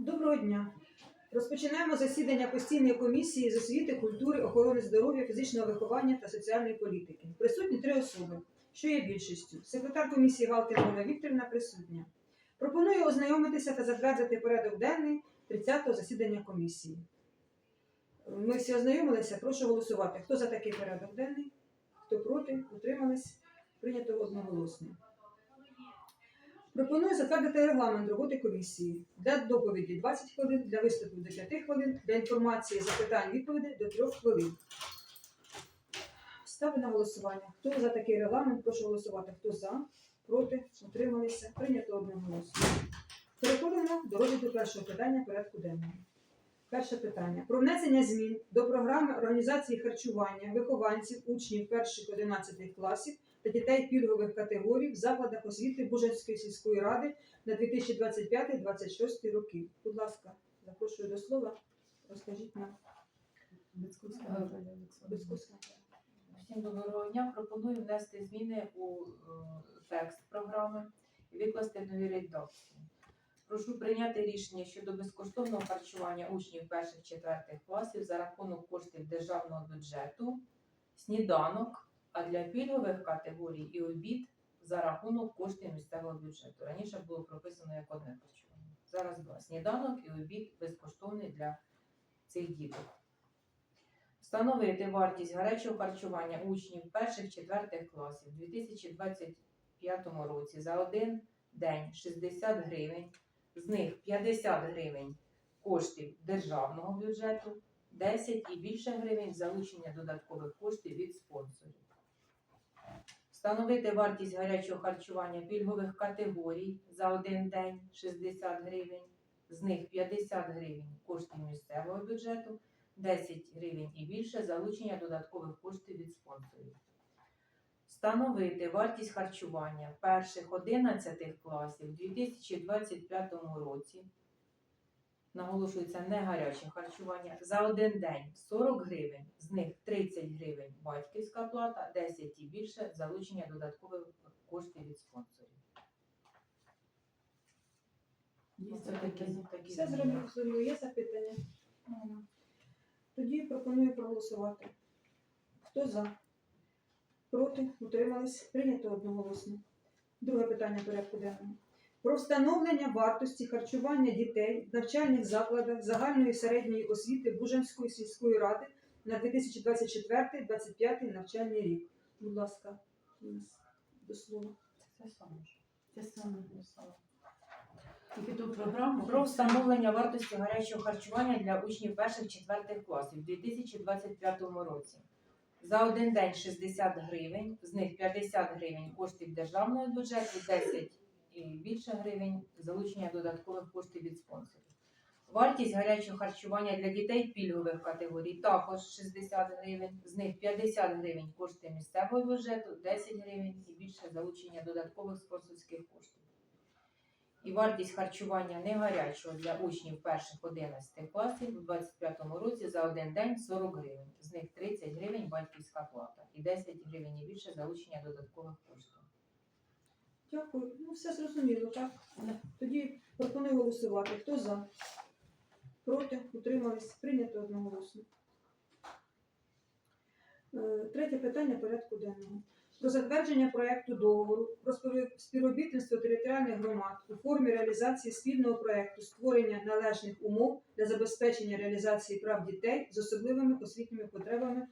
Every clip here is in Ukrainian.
Доброго дня. Розпочинаємо засідання постійної комісії з освіти, культури, охорони здоров'я, фізичного виховання та соціальної політики. Присутні три особи, що є більшістю. Секретар комісії Галкина Ольга Вікторівна присутня. Пропоную ознайомитися та затвердити порядок денний 30-го засідання комісії. Ми всі ознайомилися. Прошу голосувати. Хто за такий порядок денний? Хто проти? Утримались? Прийнято одноголосно. Пропоную затвердити регламент роботи комісії для доповіді 20 хвилин, для виступів до 5 хвилин, для інформації, запитань, відповідей до 3 хвилин. Ставлю на голосування. Хто за такий регламент? Прошу голосувати. Хто за, проти, утрималися. Прийнято одноголосно. Переходимо до розгляду першого питання порядку денного. Перше питання про внесення змін до програми організації харчування вихованців, учнів перших 11 класів та дітей пільгових категорій в закладах освіти Бужанської сільської ради на 2025-2026 роки. Будь ласка, запрошую до слова. Розкажіть нам. Всім доброго дня. Пропоную внести зміни у е, текст програми і викласти в новій редакції. Прошу прийняти рішення щодо безкоштовного харчування учнів перших четвертих класів за рахунок коштів державного бюджету, сніданок, а для пільгових категорій і обід за рахунок коштів місцевого бюджету. Раніше було прописано як одне харчування. Зараз два сніданок і обід безкоштовний для цих діток. Встановити вартість гарячого харчування учнів перших четвертих класів у 2025 році за один день 60 гривень, з них 50 гривень коштів державного бюджету, 10 і більше гривень залучення додаткових коштів від спонсорів. Встановити вартість гарячого харчування пільгових категорій за один день 60 гривень, з них 50 гривень коштів місцевого бюджету, 10 гривень і більше залучення додаткових коштів від спонсорів. Встановити вартість харчування перших 11 класів у 2025 році. Наголошується не гаряче харчування за один день 40 гривень, з них 30 гривень батьківська плата, 10 і більше залучення додаткових коштів від спонсорів. Це такі, такі Все зміни. зроблю. Є запитання? Тоді пропоную проголосувати. Хто за? Проти? Утримались? Прийнято одноголосно. Друге питання порядку денного. Про встановлення вартості харчування дітей в навчальних закладах загальної середньої освіти Бужанської сільської ради на 2024-2025 навчальний рік. Будь ласка, до слова. Це саме. Те саме написала. Тільки ту програму Про встановлення вартості гарячого харчування для учнів перших четвертих класів у 2025 році. За один день 60 гривень, з них 50 гривень коштів державного бюджету, 10 і більше гривень залучення додаткових коштів від спонсорів. Вартість гарячого харчування для дітей пільгових категорій також 60 гривень, з них 50 гривень кошти місцевого бюджету, 10 гривень і більше залучення додаткових спонсорських коштів. І вартість харчування не гарячого для учнів перших 11 класів у 2025 році за один день 40 гривень. З них 30 гривень батьківська плата і 10 гривень і більше залучення додаткових коштів. Дякую. Ну, все зрозуміло, так? Тоді пропоную голосувати. Хто за? Проти? Утримались? Прийнято одноголосно. Е, Третє питання порядку денного. Про затвердження проекту договору про співробітництво територіальних громад у формі реалізації спільного проекту створення належних умов для забезпечення реалізації прав дітей з особливими освітніми потребами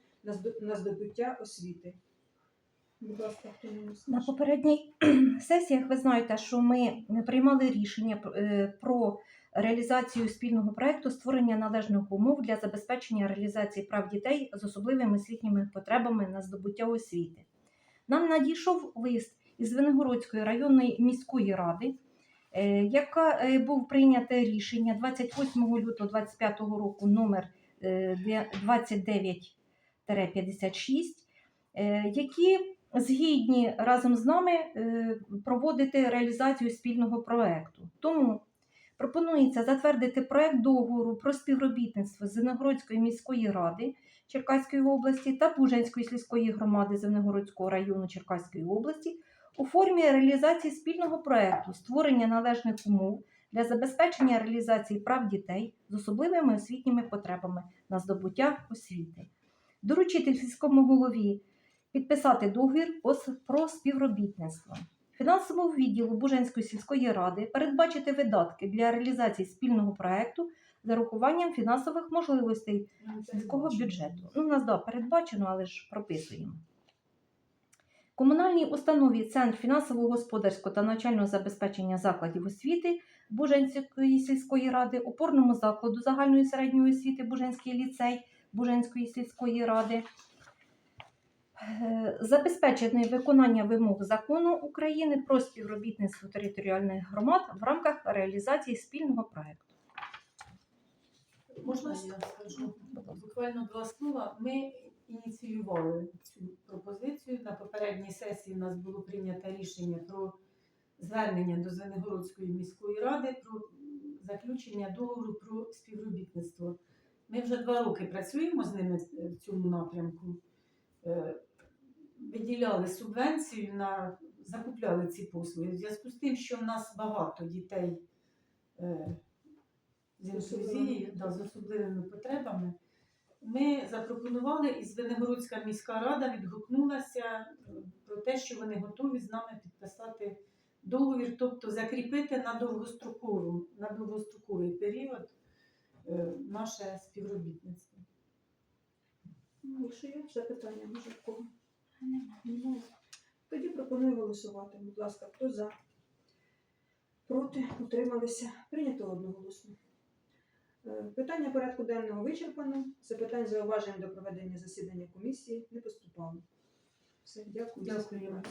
на здобуття освіти. На скаже? попередній сесіях ви знаєте, що ми приймали рішення е, про реалізацію спільного проекту створення належних умов для забезпечення реалізації прав дітей з особливими освітніми потребами на здобуття освіти. Нам надійшов лист із Венегородської районної міської ради, е, яка е, був прийнято рішення 28 лютого 2025 року номер е, де- 29-56, е, які згідні разом з нами е, проводити реалізацію спільного проекту. Тому пропонується затвердити проект договору про співробітництво Зеленогородської міської ради Черкаської області та Бужанської сільської громади Зеленогородського району Черкаської області у формі реалізації спільного проекту створення належних умов для забезпечення реалізації прав дітей з особливими освітніми потребами на здобуття освіти. Доручити сільському голові підписати договір про співробітництво. Фінансовому відділу Бужанської сільської ради передбачити видатки для реалізації спільного проекту з урахуванням фінансових можливостей сільського бюджету. Ну, у нас да, передбачено, але ж прописуємо. Комунальній установі Центр фінансово-господарського та навчального забезпечення закладів освіти Бужанської сільської ради, опорному закладу загальної середньої освіти Бужанський ліцей Бужанської сільської ради. Е, Забезпечене виконання вимог закону України про співробітництво територіальних громад в рамках реалізації спільного проекту. Можна я скажу? Буквально два слова. Ми ініціювали цю пропозицію. На попередній сесії у нас було прийнято рішення про звернення до Звенигородської міської ради про заключення договору про співробітництво. Ми вже два роки працюємо з ними в цьому напрямку. Е, Виділяли субвенцію на закупляли ці послуги. В зв'язку з тим, що в нас багато дітей е, з інклюзією, да, з особливими потребами. Ми запропонували, і Звенигородська міська рада відгукнулася е, про те, що вони готові з нами підписати договір, тобто закріпити на довгострокову, на довгостроковий період наше співробітництво. Якщо є запитання, може в кого? Немає. Тоді пропоную голосувати. Будь ласка, хто за? Проти? Утрималися? Прийнято одноголосно. Е, Питання порядку денного вичерпано. Запитань зауважень до проведення засідання комісії не поступало. Все, дякую. Дякую.